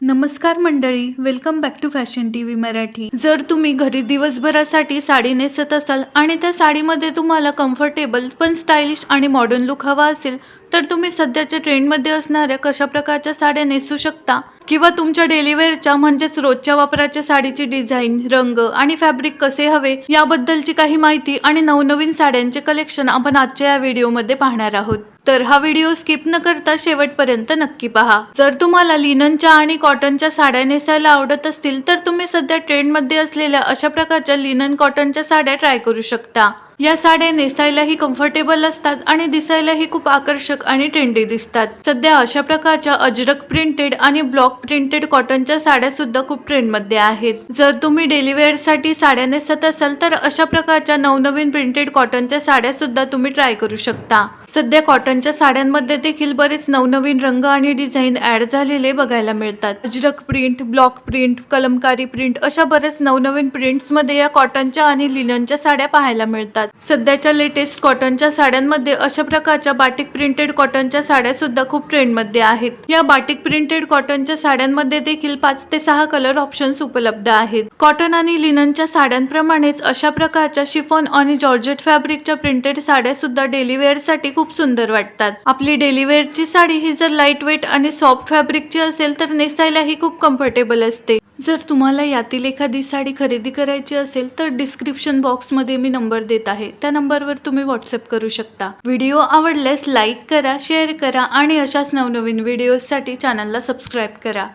नमस्कार मंडळी welcome back to fashion T V Marathi. जर तुम्ही घरी दिवसभरासाठी साडी नेसत असाल आणि त्या साडीमध्ये तुम्हाला कम्फर्टेबल पण स्टायलिश आणि मॉडर्न लुक हवा असेल तर तुम्ही सध्याच्या ट्रेंडमध्ये असणाऱ्या कशा प्रकारच्या साड्या नेसू शकता? किंवा तुमच्या डेलिवेअरच्या म्हणजेच रोजच्या वापराच्या साडीची डिझाईन रंग आणि फॅब्रिक कसे हवे याबद्दलची काही माहिती आणि नवनवीन साड्यांचे कलेक्शन आपण आजच्या या व्हिडिओमध्ये पाहणार आहोत. तर हा व्हिडिओ स्किप न करता शेवटपर्यंत नक्की पहा. जर तुम्हाला लिननच्या आणि कॉटनच्या साड्या नेसायला आवडत असतील तर तुम्ही सध्या ट्रेंडमध्ये असलेल्या अशा प्रकारच्या लिनन कॉटनच्या साड्या ट्राय करू शकता. या साड्या नेसायलाही कम्फर्टेबल असतात आणि दिसायलाही खूप आकर्षक आणि ट्रेंडी दिसतात. सध्या अशा प्रकारच्या अजरक प्रिंटेड आणि ब्लॉक प्रिंटेड कॉटनच्या साड्या सुद्धा खूप ट्रेंडमध्ये आहेत. जर तुम्ही डेली वेअरसाठी साड्या नेसत असाल तर अशा प्रकारच्या नवनवीन प्रिंटेड कॉटनच्या साड्या सुद्धा तुम्ही ट्राय करू शकता. सध्या कॉटनच्या साड्यांमध्ये देखील बरेच नवनवीन रंग आणि डिझाईन ऍड झालेले बघायला मिळतात. Ajrak print block print Kalamkari print अशा बऱ्याच नवनवीन प्रिंट्समध्ये या कॉटनच्या आणि लिननच्या साड्या पाहायला मिळतात. सध्याच्या लेटेस्ट कॉटनच्या साड्यांमध्ये अशा प्रकारच्या बाटिक प्रिंटेड कॉटनच्या साड्या सुद्धा खूप ट्रेंडमध्ये आहेत. या बाटिक प्रिंटेड कॉटनच्या साड्यांमध्ये देखील पाच ते सहा कलर ऑप्शन्स उपलब्ध आहेत. कॉटन आणि लिननच्या साड्यांप्रमाणेच अशा प्रकारच्या शिफॉन आणि जॉर्जेट फॅब्रिकच्या प्रिंटेड साड्या सुद्धा डेली साठी खूप सुंदर वाटतात. आपली डेली वेअरची साडी ही जर लाइट वेट आणि सॉफ्ट फॅब्रिकची असेल तर नेसायलाही खूप कम्फर्टेबल असते. जर तुम्हाला यातील एखादी साडी खरेदी करायची असेल तर डिस्क्रिप्शन बॉक्समध्ये मी नंबर देत आहे. आहे. त्या नंबरवर तुम्ही व्हॉट्सअप करू शकता. व्हिडिओ आवडल्यास लाईक करा शेअर करा आणि अशाच नवनवीन व्हिडिओजसाठी चॅनलला सबस्क्राईब करा.